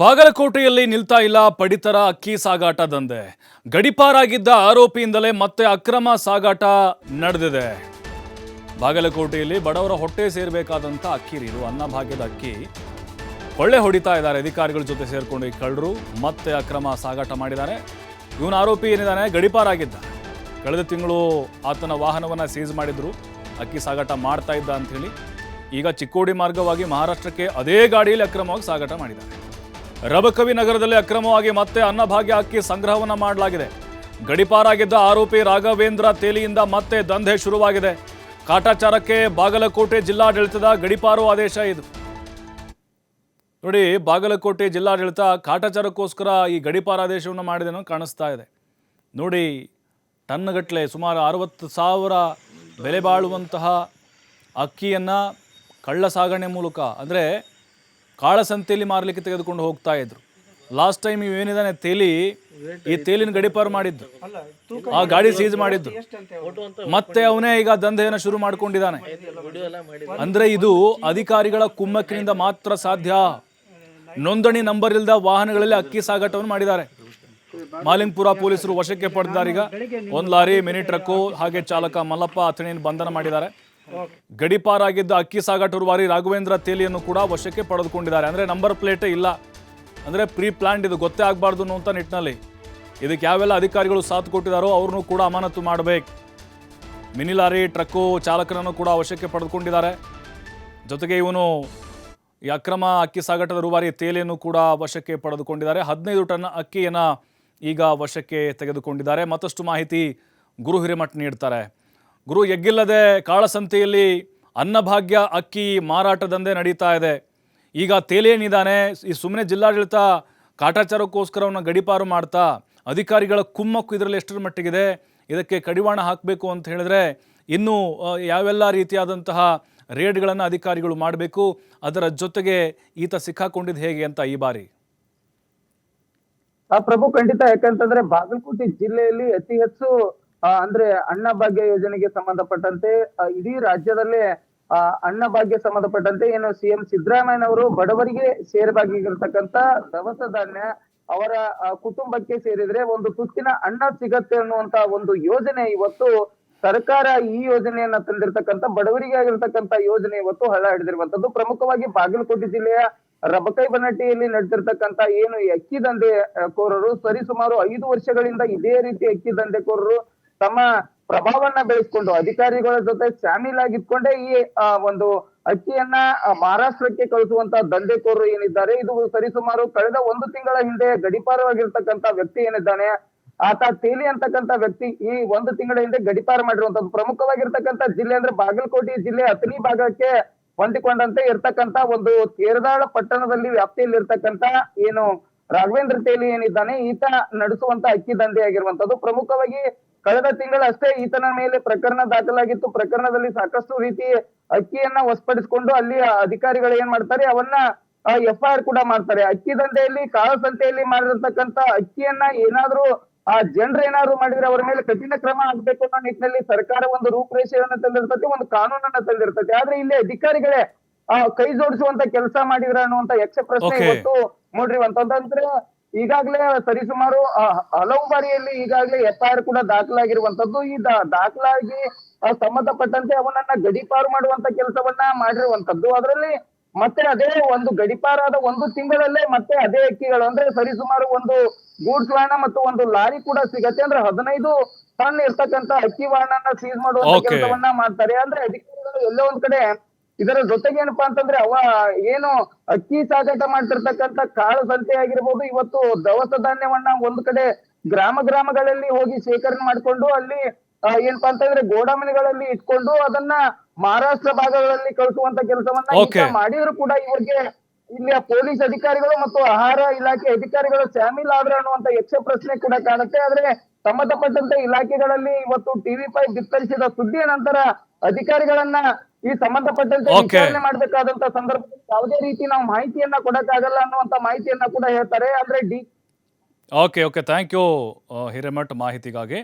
ಬಾಗಲಕೋಟೆಯಲ್ಲಿ ನಿಲ್ತಾ ಇಲ್ಲ ಪಡಿತರ ಅಕ್ಕಿ ಸಾಗಾಟ ದಂಧೆ. ಗಡಿಪಾರಾಗಿದ್ದ ಆರೋಪಿಯಿಂದಲೇ ಮತ್ತೆ ಅಕ್ರಮ ಸಾಗಾಟ ನಡೆದಿದೆ. ಬಾಗಲಕೋಟೆಯಲ್ಲಿ ಬಡವರ ಹೊಟ್ಟೆ ಸೇರಬೇಕಾದಂಥ ಅಕ್ಕಿ ಇದು ಅನ್ನಭಾಗ್ಯದ ಅಕ್ಕಿ. ಒಳ್ಳೆ ಹೊಡಿತಾ ಇದ್ದಾರೆ ಅಧಿಕಾರಿಗಳ ಜೊತೆ ಸೇರಿಕೊಂಡು ಈ ಕಳ್ಳರು, ಮತ್ತೆ ಅಕ್ರಮ ಸಾಗಾಟ ಮಾಡಿದ್ದಾರೆ. ಇವನ ಆರೋಪಿ ಏನಿದ್ದಾನೆ? ಗಡಿಪಾರಾಗಿದ್ದ. ಕಳೆದ ತಿಂಗಳು ಆತನ ವಾಹನವನ್ನು ಸೀಸ್ ಮಾಡಿದ್ರು. ಅಕ್ಕಿ ಸಾಗಾಟ ಮಾಡ್ತಾ ಇದ್ದ ಅಂಥೇಳಿ ಈಗ ಚಿಕ್ಕೋಡಿ ಮಾರ್ಗವಾಗಿ ಮಹಾರಾಷ್ಟ್ರಕ್ಕೆ ಅದೇ ಗಾಡಿಯಲ್ಲಿ ಅಕ್ರಮವಾಗಿ ಸಾಗಾಟ ಮಾಡಿದ್ದಾರೆ. ರಬಕವಿ ನಗರದಲ್ಲಿ ಅಕ್ರಮವಾಗಿ ಮತ್ತೆ ಅನ್ನಭಾಗ್ಯ ಅಕ್ಕಿ ಸಂಗ್ರಹವನ್ನು ಮಾಡಲಾಗಿದೆ. ಗಡಿಪಾರಾಗಿದ್ದ ಆರೋಪಿ ರಾಘವೇಂದ್ರ ತೇಲಿಯಿಂದ ಮತ್ತೆ ದಂಧೆ ಶುರುವಾಗಿದೆ. ಕಾಟಾಚಾರಕ್ಕೆ ಬಾಗಲಕೋಟೆ ಜಿಲ್ಲಾಡಳಿತದ ಗಡಿಪಾರು ಆದೇಶ ಇದು. ನೋಡಿ, ಬಾಗಲಕೋಟೆ ಜಿಲ್ಲಾಡಳಿತ ಕಾಟಾಚಾರಕ್ಕೋಸ್ಕರ ಈ ಗಡಿಪಾರಾದೇಶವನ್ನು ಮಾಡಿದೆ ಅನ್ನೋ ಕಾಣಿಸ್ತಾ ಇದೆ. ನೋಡಿ ಟನ್ಗಟ್ಟಲೆ ಸುಮಾರು ಅರವತ್ತು ಸಾವಿರ ಬೆಲೆ ಬಾಳುವಂತಹ ಅಕ್ಕಿಯನ್ನು ಕಳ್ಳ ಸಾಗಣೆ ಮೂಲಕ, ಅಂದರೆ ಕಾಳಸಂತೆಯಲ್ಲಿ ಮಾರಲಿಕ್ಕೆ ತೆಗೆದುಕೊಂಡು ಹೋಗ್ತಾ ಇದ್ರು. ಲಾಸ್ಟ್ ಟೈಮ್ ಇವೇನಿದಾನೆ ತೇಲಿ, ಈ ತೇಲಿನ ಗಡಿಪಾರು ಮಾಡಿದ್ದು. ಆ ಗಾಡಿ ಸೀಜ್ ಮಾಡಿದ್ದು. ಮತ್ತೆ ಅವನೇ ಈಗ ದಂಧೆಯನ್ನು ಶುರು ಮಾಡಿಕೊಂಡಿದ್ದಾನೆ. ಅಂದ್ರೆ ಇದು ಅಧಿಕಾರಿಗಳ ಕುಮ್ಮಕ್ಕಿನಿಂದ ಮಾತ್ರ ಸಾಧ್ಯ. ನೋಂದಣಿ ನಂಬರ್ ಇಲ್ಲದ ವಾಹನಗಳಲ್ಲಿ ಅಕ್ಕಿ ಸಾಗಾಟವನ್ನು ಮಾಡಿದ್ದಾರೆ. ಮಾಲಿಂಗ್ಪುರ ಪೊಲೀಸರು ವಶಕ್ಕೆ ಪಡೆದಿದ್ದಾರೆ ಈಗ. ಒಂದ್ ಲಾರಿ, ಮಿನಿ ಟ್ರಕ್ಕು, ಹಾಗೆ ಚಾಲಕ ಮಲ್ಲಪ್ಪ ಅಥಣಿಯನ್ನು ಬಂಧನ ಮಾಡಿದ್ದಾರೆ. ಗಡಿಪಾರಾಗಿದ್ದ ಅಕ್ಕಿ ಸಾಗಾಟ ರೂವಾರಿ ರಾಘವೇಂದ್ರ ತೇಲಿಯನ್ನು ಕೂಡ ವಶಕ್ಕೆ ಪಡೆದುಕೊಂಡಿದ್ದಾರೆ. ಅಂದ್ರೆ ನಂಬರ್ ಪ್ಲೇಟೇ ಇಲ್ಲ. ಅಂದ್ರೆ ಪ್ರೀ ಪ್ಲಾನ್ಡ್ ಇದು ಗೊತ್ತೇ ಆಗಬಾರ್ದು ಅನ್ನುವಂಥ ನಿಟ್ಟಿನಲ್ಲಿ. ಇದಕ್ಕೆ ಯಾವೆಲ್ಲ ಅಧಿಕಾರಿಗಳು ಸಾಥ್ ಕೊಟ್ಟಿದ್ದಾರೋ ಅವ್ರನ್ನೂ ಕೂಡ ಅಮಾನತು ಮಾಡಬೇಕು. ಮಿನಿ ಲಾರಿ ಟ್ರಕ್ಕು ಚಾಲಕನನ್ನು ಕೂಡ ವಶಕ್ಕೆ ಪಡೆದುಕೊಂಡಿದ್ದಾರೆ. ಜೊತೆಗೆ ಇವನು ಈ ಅಕ್ರಮ ಅಕ್ಕಿ ಸಾಗಾಟದ ರೂವಾರಿ ತೇಲೆಯನ್ನು ಕೂಡ ವಶಕ್ಕೆ ಪಡೆದುಕೊಂಡಿದ್ದಾರೆ. ಹದಿನೈದು ಟನ್ ಅಕ್ಕಿಯನ್ನು ಈಗ ವಶಕ್ಕೆ ತೆಗೆದುಕೊಂಡಿದ್ದಾರೆ. ಮತ್ತಷ್ಟು ಮಾಹಿತಿ ಗುರು ಹಿರೇಮಠ್ ನೀಡ್ತಾರೆ. ಗುರು ಎಗ್ಗಿಲ್ಲದೆ ಕಾಳಸಂತೆಯಲ್ಲಿ ಅನ್ನಭಾಗ್ಯ ಅಕ್ಕಿ ಮಾರಾಟ ದಂಧೆ ನಡೀತಾ ಇದೆ. ಈಗ ತೇಲೇನಿದ್ದಾನೆ ಈ ಸುಮ್ಮನೆ ಜಿಲ್ಲಾಡಳಿತ ಕಾಟಾಚಾರಕ್ಕೋಸ್ಕರವನ್ನು ಗಡಿಪಾರು ಮಾಡ್ತಾ ಅಧಿಕಾರಿಗಳ ಕುಮ್ಮಕ್ಕು ಇದರಲ್ಲಿ ಎಷ್ಟರ ಮಟ್ಟಿಗಿದೆ, ಇದಕ್ಕೆ ಕಡಿವಾಣ ಹಾಕಬೇಕು ಅಂತ ಹೇಳಿದ್ರೆ ಇನ್ನೂ ಯಾವೆಲ್ಲ ರೀತಿಯಾದಂತಹ ರೇಡ್ಗಳನ್ನು ಅಧಿಕಾರಿಗಳು ಮಾಡಬೇಕು, ಅದರ ಜೊತೆಗೆ ಈತ ಸಿಕ್ಕಾಕೊಂಡಿದ್ದು ಹೇಗೆ ಅಂತ ಈ ಬಾರಿ? ಪ್ರಭು ಖಂಡಿತ ಯಾಕಂತಂದ್ರೆ ಬಾಗಲಕೋಟೆ ಜಿಲ್ಲೆಯಲ್ಲಿ ಅತಿ ಹೆಚ್ಚು ಅಂದ್ರೆ ಅನ್ನ ಭಾಗ್ಯ ಯೋಜನೆಗೆ ಸಂಬಂಧಪಟ್ಟಂತೆ ಇಡೀ ರಾಜ್ಯದಲ್ಲೇ ಆ, ಅನ್ನ ಭಾಗ್ಯ ಸಂಬಂಧಪಟ್ಟಂತೆ ಏನು ಸಿಎಂ ಸಿದ್ದರಾಮಯ್ಯನವರು ಬಡವರಿಗೆ ಸೇರಬೇಕಾಗಿರ್ತಕ್ಕಂತ ದವಸ ಧಾನ್ಯ ಅವರ ಕುಟುಂಬಕ್ಕೆ ಸೇರಿದ್ರೆ ಒಂದು ತುತ್ತಿನ ಅನ್ನ ಸಿಗತ್ತೆ ಅನ್ನುವಂತ ಒಂದು ಯೋಜನೆ ಇವತ್ತು ಸರ್ಕಾರ ಈ ಯೋಜನೆಯನ್ನ ತಂದಿರತಕ್ಕಂತ ಬಡವರಿಗೆ ಆಗಿರ್ತಕ್ಕಂತ ಯೋಜನೆ ಇವತ್ತು ಹಳ್ಳ ಹಿಡಿದಿರುವಂತದ್ದು ಪ್ರಮುಖವಾಗಿ ಬಾಗಲಕೋಟೆ ಜಿಲ್ಲೆಯ ರಬಕೈ ಬನ್ನಟ್ಟಿಯಲ್ಲಿ ನಡೆದಿರ್ತಕ್ಕಂತ ಏನು ಅಕ್ಕಿ ದಂಧೆ ಕೋರರು ಸರಿಸುಮಾರು ಐದು ವರ್ಷಗಳಿಂದ ಇದೇ ರೀತಿ ಅಕ್ಕಿ ದಂಧೆಕೋರರು ತಮ್ಮ ಪ್ರಭಾವವನ್ನ ಬೆಳೆಸ್ಕೊಂಡು ಅಧಿಕಾರಿಗಳ ಜೊತೆ ಶಾಮೀಲಾಗಿದ್ಕೊಂಡೇ ಈ ಒಂದು ಅಕ್ಕಿಯನ್ನ ಮಹಾರಾಷ್ಟ್ರಕ್ಕೆ ಕಳಿಸುವಂತ ದಂಧೆಕೋರರು ಏನಿದ್ದಾರೆ, ಇದು ಸರಿಸುಮಾರು ಕಳೆದ ಒಂದು ತಿಂಗಳ ಹಿಂದೆ ಗಡಿಪಾರವಾಗಿರ್ತಕ್ಕಂತ ವ್ಯಕ್ತಿ ಏನಿದ್ದಾನೆ, ಆತ ತೇಲಿ ಅಂತಕ್ಕಂತ ವ್ಯಕ್ತಿ ಈ ಒಂದು ತಿಂಗಳ ಹಿಂದೆ ಗಡಿಪಾರ ಮಾಡಿರುವಂತದ್ದು ಪ್ರಮುಖವಾಗಿರ್ತಕ್ಕಂತ ಜಿಲ್ಲೆ ಅಂದ್ರೆ ಬಾಗಲಕೋಟೆ ಜಿಲ್ಲೆ ಅಥಣಿ ಭಾಗಕ್ಕೆ ಹೊಂದಿಕೊಂಡಂತೆ ಇರ್ತಕ್ಕಂತ ಒಂದು ಕೇರದಾಳ ಪಟ್ಟಣದಲ್ಲಿ ವ್ಯಾಪ್ತಿಯಲ್ಲಿ ಇರ್ತಕ್ಕಂತ ಏನು ರಾಘವೇಂದ್ರ ತೇಲಿ ಏನಿದ್ದಾನೆ, ಈತ ನಡೆಸುವಂತ ಅಕ್ಕಿ ದಂಧೆ ಆಗಿರುವಂತದ್ದು ಪ್ರಮುಖವಾಗಿ ಕಳೆದ ತಿಂಗಳ ಅಷ್ಟೇ ಈತನ ಮೇಲೆ ಪ್ರಕರಣ ದಾಖಲಾಗಿತ್ತು. ಪ್ರಕರಣದಲ್ಲಿ ಸಾಕಷ್ಟು ರೀತಿ ಅಕ್ಕಿಯನ್ನ ವಶಪಡಿಸಿಕೊಂಡು ಅಲ್ಲಿ ಅಧಿಕಾರಿಗಳು ಏನ್ ಮಾಡ್ತಾರೆ ಅವನ್ನ ಎಫ್ ಐ ಆರ್ ಕೂಡ ಮಾಡ್ತಾರೆ. ಅಕ್ಕಿ ದಂಧೆಯಲ್ಲಿ ಕಾಳಸಂತೆಯಲ್ಲಿ ಮಾಡಿರತಕ್ಕಂತ ಅಕ್ಕಿಯನ್ನ ಏನಾದ್ರೂ ಆ ಜನರು ಏನಾದ್ರು ಮಾಡಿದ್ರೆ ಅವರ ಮೇಲೆ ಕಠಿಣ ಕ್ರಮ ಆಗ್ಬೇಕು ಅನ್ನೋ ನಿಟ್ಟಿನಲ್ಲಿ ಸರ್ಕಾರ ಒಂದು ರೂಪರೇಷೆಯನ್ನ ತಂದಿರ್ತದೆ ಒಂದು ಕಾನೂನನ್ನ ತಂದಿರ್ತದೆ. ಆದ್ರೆ ಇಲ್ಲಿ ಅಧಿಕಾರಿಗಳೇ ಆ ಕೈ ಜೋಡಿಸುವಂತ ಕೆಲಸ ಮಾಡಿದ್ರ ಅನ್ನುವಂತ ಯಕ್ಷ ಪ್ರಶ್ನೆ ಇವತ್ತು ನೋಡ್ರಿ ನೋಡ್ರಿವಂತಂದ್ರೆ ಈಗಾಗಲೇ ಸರಿಸುಮಾರು ಹಲವು ಬಾರಿಯಲ್ಲಿ ಈಗಾಗಲೇ ಎಫ್ ಐ ಆರ್ ಕೂಡ ದಾಖಲಾಗಿರುವಂತದ್ದು ಈ ದಾಖಲಾಗಿ ಸಂಬಂಧಪಟ್ಟಂತೆ ಅವನನ್ನ ಗಡಿಪಾರು ಮಾಡುವಂತ ಕೆಲಸವನ್ನ ಮಾಡಿರುವಂತದ್ದು ಅದರಲ್ಲಿ ಮತ್ತೆ ಅದೇ ಒಂದು ಗಡಿಪಾರಾದ ಒಂದು ತಿಂಗಳಲ್ಲೇ ಮತ್ತೆ ಅದೇ ಅಕ್ಕಿಗಳು ಅಂದ್ರೆ ಸರಿಸುಮಾರು ಒಂದು ಗೂಡ್ಸ್ ವಾಹನ ಮತ್ತು ಒಂದು ಲಾರಿ ಕೂಡ ಸಿಗತ್ತೆ. ಅಂದ್ರೆ ಹದಿನೈದು ಟನ್ ಇರ್ತಕ್ಕಂತ ಅಕ್ಕಿ ವಾಹನ ಸೀಸ್ ಮಾಡುವಂತ ಕೆಲಸವನ್ನ ಮಾಡ್ತಾರೆ. ಅಂದ್ರೆ ಅಧಿಕಾರಿಗಳು ಎಲ್ಲೋ ಒಂದ್ ಕಡೆ ಇದರ ಜೊತೆಗೆ ಏನಪ್ಪಾ ಅಂತಂದ್ರೆ ಅವ ಏನು ಅಕ್ಕಿ ಸಾಗಾಟ ಮಾಡ್ತಿರ್ತಕ್ಕಂತ ಕಾಳು ಸಂತೆ ಆಗಿರ್ಬೋದು ಇವತ್ತು ದವಸ ಧಾನ್ಯವನ್ನ ಒಂದ್ ಕಡೆ ಗ್ರಾಮ ಗ್ರಾಮಗಳಲ್ಲಿ ಹೋಗಿ ಶೇಖರಣೆ ಮಾಡ್ಕೊಂಡು ಅಲ್ಲಿ ಏನಪ್ಪಾ ಅಂತಂದ್ರೆ ಗೋಡಾಮನೆಗಳಲ್ಲಿ ಇಟ್ಕೊಂಡು ಅದನ್ನ ಮಹಾರಾಷ್ಟ್ರ ಭಾಗಗಳಲ್ಲಿ ಕಳಿಸುವಂತ ಕೆಲಸವನ್ನ. ಮಾಡಿದ್ರು ಕೂಡ ಇವ್ರಿಗೆ ಇಲ್ಲಿಯ ಪೊಲೀಸ್ ಅಧಿಕಾರಿಗಳು ಮತ್ತು ಆಹಾರ ಇಲಾಖೆ ಅಧಿಕಾರಿಗಳು ಶಾಮೀಲಾದ್ರ ಅನ್ನುವಂತ ಯಕ್ಷ ಪ್ರಶ್ನೆ ಕೂಡ ಕಾಣುತ್ತೆ ಆದ್ರೆ ಸಂಬಂಧಪಟ್ಟಂತ ಇಲಾಖೆಗಳಲ್ಲಿ ಇವತ್ತು ಟಿವಿ ಪೈ ಬಿತ್ತರಿಸಿದ ಸುದ್ದಿಯ ನಂತರ ಅಧಿಕಾರಿಗಳನ್ನ ಈ ಸಂಬಂಧಪಟ್ಟಂತೆ. ವಿಚಾರಣೆ ಮಾಡಬೇಕಾದಂತ ಸಂದರ್ಭದಲ್ಲಿ ಯಾವುದೇ ರೀತಿ ನಾವು ಮಾಹಿತಿಯನ್ನ ಕೊಡಕ್ಕಾಗಲ್ಲ ಅನ್ನುವಂತ ಮಾಹಿತಿಯನ್ನ ಕೂಡ ಹೇಳ್ತಾರೆ. ಅಂದ್ರೆ D okay okay thank you Hiremath ಮಾಹಿತಿಗಾಗಿ.